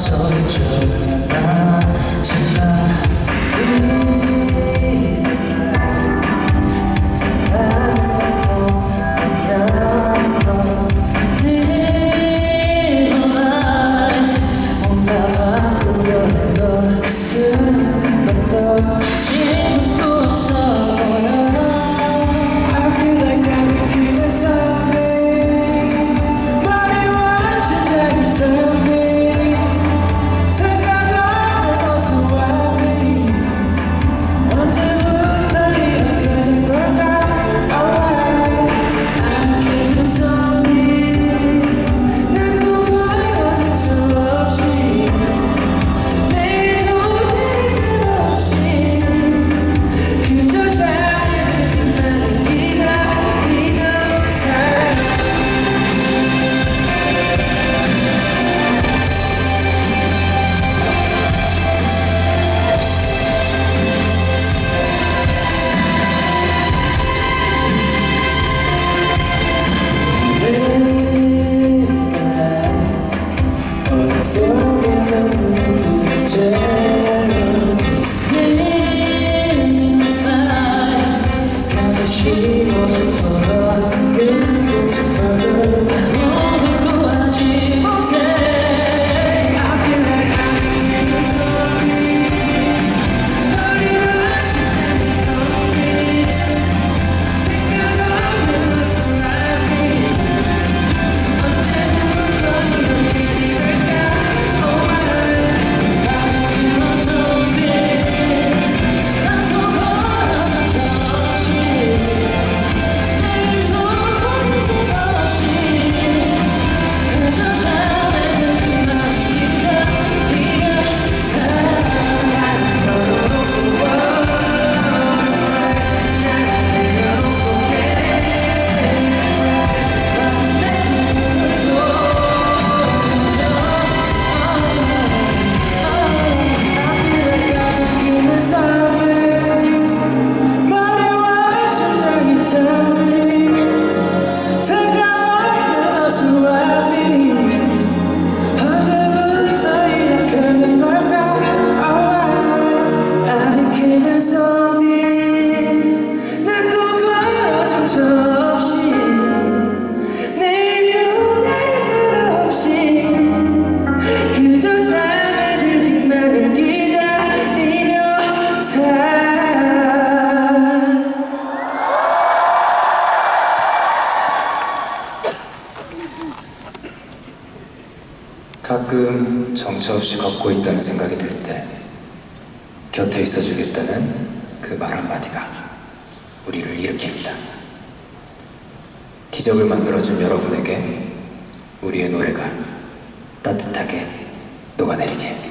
서정한 나. 가끔 정처 없이 걷고 있다는 생각이 들 때 곁에 있어주겠다는 그 말 한마디가 우리를 일으킵니다. 기적을 만들어준 여러분에게 우리의 노래가 따뜻하게 녹아내리게.